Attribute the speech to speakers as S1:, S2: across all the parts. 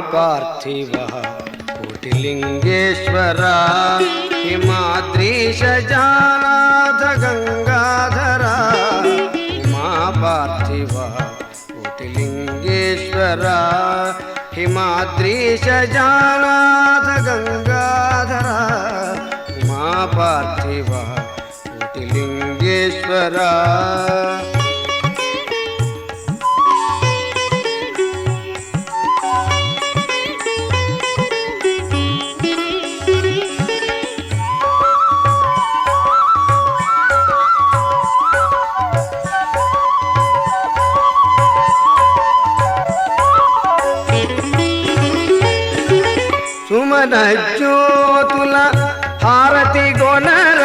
S1: पार्थिव लिङ्गेश्वरा हिमाद्रीशजानाथ गङ्गाधरा हिमा पार्थिवा कोटिलिङ्गेश्वरा गंगा गङ्गाधरा माँ पार्थिवा कोटिलिङ्गेश्वरा జ్యోతుల హారతి గొనర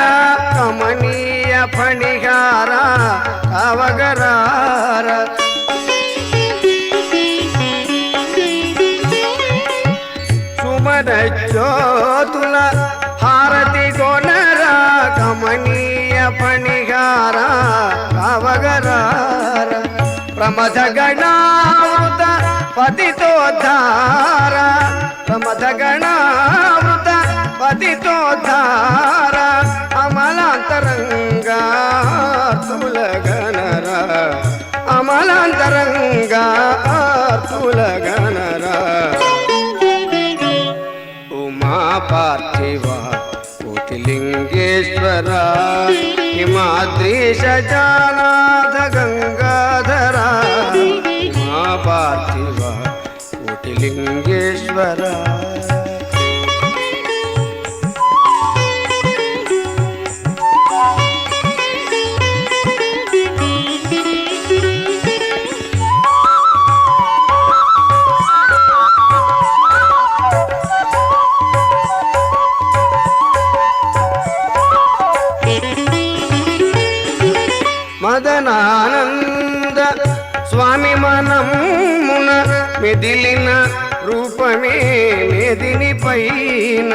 S1: కమనీయ ఫణిహార అవగరార. సుమన జ్యోతుల హారతి గొనర కమనీయ ఫణిహార అవగరార. ప్రమథ గణామృత పతితోద్ధార ప్రమథ గణ तुलगनरा अमलांतरंगा तुलगनरा उमा पार्थिवा उत्लिंगेश्वरा हिमाद्री सजानाथ స్వామి మనమున మెదిలిన రూపమే మెదిని పైన.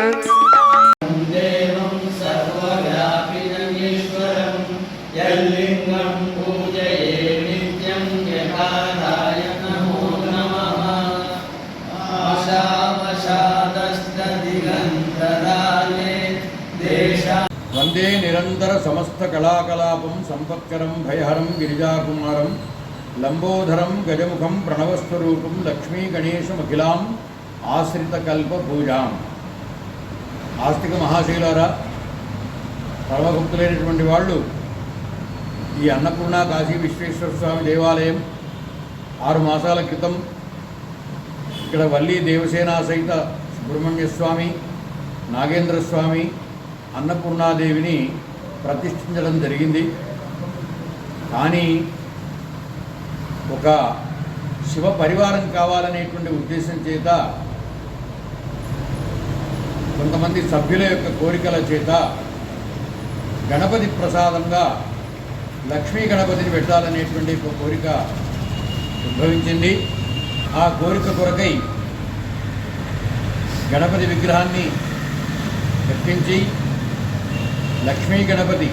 S2: వందే నిరంతర సమస్త కళాకలాపం సంపత్కరం భయహరం గిరిజాకుమారం. లంబోధరం గజముఖం ప్రణవస్వరూపం లక్ష్మీ గణేశమఖిలాం ఆశ్రితకల్ప పూజాం ఆస్తిక మహాశీలారా పరమభక్తులైనటువంటి వాళ్ళు ఈ అన్నపూర్ణ కాశీ విశ్వేశ్వర స్వామి దేవాలయం ఆరు మాసాల క్రితం ఇక్కడ వల్లి దేవసేన సహిత సుబ్రహ్మణ్య స్వామి నాగేంద్ర స్వామి అన్నపూర్ణాదేవిని ప్రతిష్ఠించడం జరిగింది. కానీ ఒక శివ పరివారం కావాలనేటువంటి ఉద్దేశం చేత కొంతమంది సభ్యుల యొక్క కోరికల చేత గణపతి ప్రసాదంగా లక్ష్మీ గణపతిని పెట్టాలనేటువంటి ఒక కోరిక ఉద్భవించింది. ఆ కోరిక కొరకై గణపతి విగ్రహాన్ని తెప్పించి లక్ష్మీ గణపతి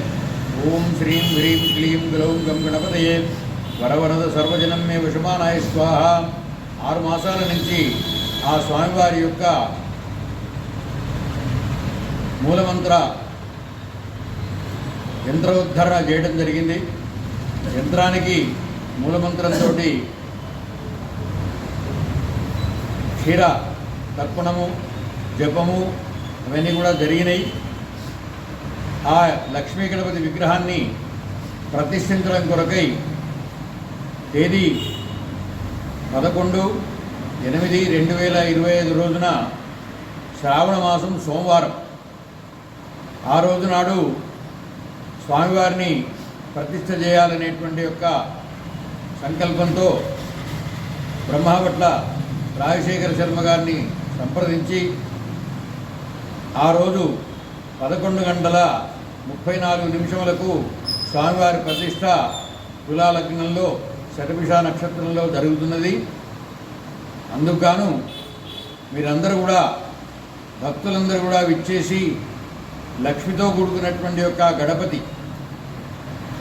S2: ఓం శ్రీం హ్రీం క్లీం గ్లౌం గం గణపతయే వరవరద సర్వజనం మే విషమానాయ స్వాహ. ఆరు మాసాల నుంచి ఆ స్వామివారి యొక్క మూలమంత్ర యంత్రోద్ధరణ చేయడం జరిగింది. యంత్రానికి మూలమంత్రంతో క్షీర తర్పణము జపము అవన్నీ కూడా జరిగినాయి. ఆ లక్ష్మీ గణపతి విగ్రహాన్ని ప్రతిష్ఠించడం కొరకై తేదీ పదకొండు ఎనిమిది రెండు వేల ఇరవై ఐదు రోజున శ్రావణ మాసం సోమవారం. ఆ రోజు నాడు స్వామివారిని ప్రతిష్ట చేయాలనేటువంటి యొక్క సంకల్పంతో బ్రహ్మపట్ల రాజశేఖర శర్మ గారిని సంప్రదించి ఆ రోజు పదకొండు గంటల ముప్పై నాలుగు నిమిషములకు స్వామివారి ప్రతిష్ట తులాలగ్నంలో శతభిష నక్షత్రంలో జరుగుతున్నది. అందుకుగాను మీరందరూ కూడా భక్తులందరూ కూడా విచ్చేసి లక్ష్మితో కూడుకున్నటువంటి యొక్క గణపతి.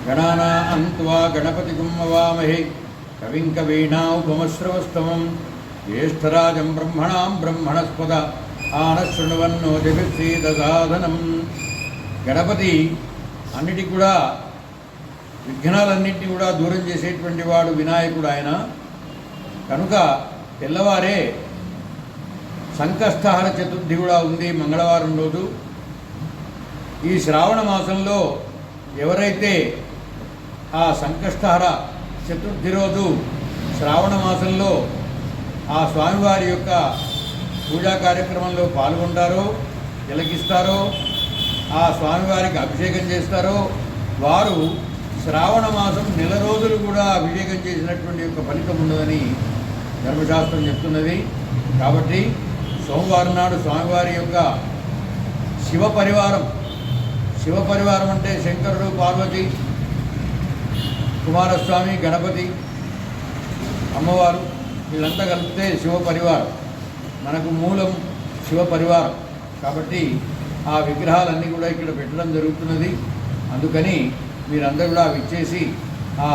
S2: గణానా అంత్వా గణపతి గుమ్మవామహే. కవిం కవీణా ఉపమశ్రవస్తమం. జ్యేష్ఠరాజం బ్రహ్మణాం బ్రహ్మణస్పద. ఆనశృణవన్నో జగత్సీదసాధనం గణపతి అన్నిటి కూడా విఘ్నాలన్నింటినీ కూడా దూరం చేసేటువంటి వాడు వినాయకుడు ఆయన. కనుక తెల్లవారే సంకష్టహర చతుర్థి కూడా ఉంది మంగళవారం రోజు. ఈ శ్రావణ మాసంలో ఎవరైతే ఆ సంకష్టహర చతుర్థి రోజు శ్రావణ మాసంలో ఆ స్వామివారి యొక్క పూజా కార్యక్రమంలో పాల్గొంటారో తిలకిస్తారో ఆ స్వామివారికి అభిషేకం చేస్తారో వారు శ్రావణ మాసం నెల రోజులు కూడా అభిషేకం చేసినటువంటి యొక్క ఫలితం ఉండదని ధర్మశాస్త్రం చెప్తున్నది. కాబట్టి సోమవారం నాడు స్వామివారి యొక్క శివ పరివారం. శివ పరివారం అంటే శంకరుడు పార్వతి కుమారస్వామి గణపతి అమ్మవారు వీళ్ళంతా కలిపితే శివ పరివారం. మనకు మూలం శివ పరివారం. కాబట్టి ఆ విగ్రహాలన్నీ కూడా ఇక్కడ పెట్టడం జరుగుతున్నది. అందుకని మీరందరూ కూడా విచ్చేసి ఆ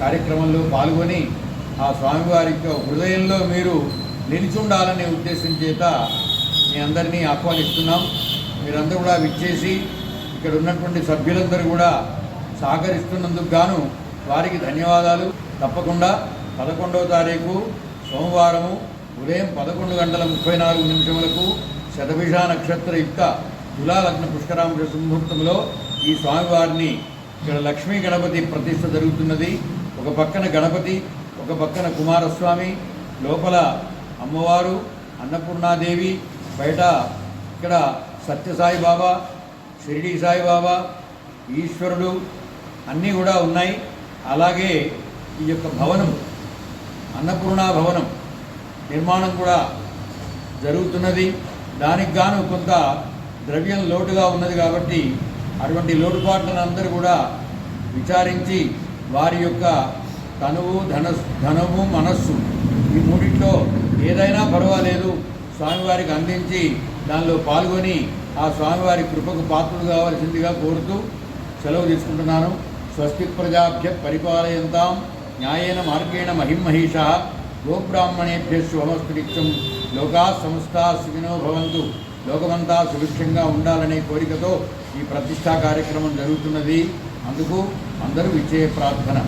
S2: కార్యక్రమంలో పాల్గొని ఆ స్వామివారి యొక్క హృదయంలో మీరు నిలిచుండాలనే ఉద్దేశం చేత మీ అందరినీ ఆహ్వానిస్తున్నాం. మీరందరూ కూడా విచ్చేసి ఇక్కడ ఉన్నటువంటి సభ్యులందరూ కూడా సహకరిస్తున్నందుకు గాను వారికి ధన్యవాదాలు. తప్పకుండా పదకొండవ తారీఖు సోమవారము ఉదయం పదకొండు గంటల ముప్పై నాలుగు నిమిషములకు శతభిష నక్షత్ర యుక్త తులాలగ్న పుష్కరాంశ ముహూర్తంలో ఈ స్వామివారిని ఇక్కడ లక్ష్మీ గణపతి ప్రతిష్ట జరుగుతున్నది. ఒక పక్కన గణపతి ఒక పక్కన కుమారస్వామి లోపల అమ్మవారు అన్నపూర్ణాదేవి బయట ఇక్కడ సత్యసాయి బాబా షిరిడి సాయిబాబా ఈశ్వరుడు అన్నీ కూడా ఉన్నాయి. అలాగే ఈ యొక్క భవనం అన్నపూర్ణ భవనం నిర్మాణం కూడా జరుగుతున్నది. దానికి గాను కొంత ద్రవ్యం లోటుగా ఉన్నది కాబట్టి అటువంటి లోటుపాట్లను అందరూ కూడా విచారించి వారి యొక్క తనువు ధన ధనము మనస్సు ఈ మూడింట్లో ఏదైనా పర్వాలేదు. స్వామివారికి అందించి దానిలో పాల్గొని ఆ స్వామివారి కృపకు పాత్రులు కావాల్సిందిగా కోరుతూ సెలవు తీసుకుంటున్నాను. స్వస్తి ప్రజాభ్య పరిపాలయంతాం న్యాయేన మార్గేణ మహిమహీష గోబ్రాహ్మణేభ్య శుభమస్తు నిత్యం లోకా సంస్థా సుఖినో భవంతు. లోకమంతా సుభిక్షంగా ఉండాలనే కోరికతో ఈ ప్రతిష్టా కార్యక్రమం జరుగుతున్నది. అందుకు అందరూ ఇచ్చే ప్రార్థన.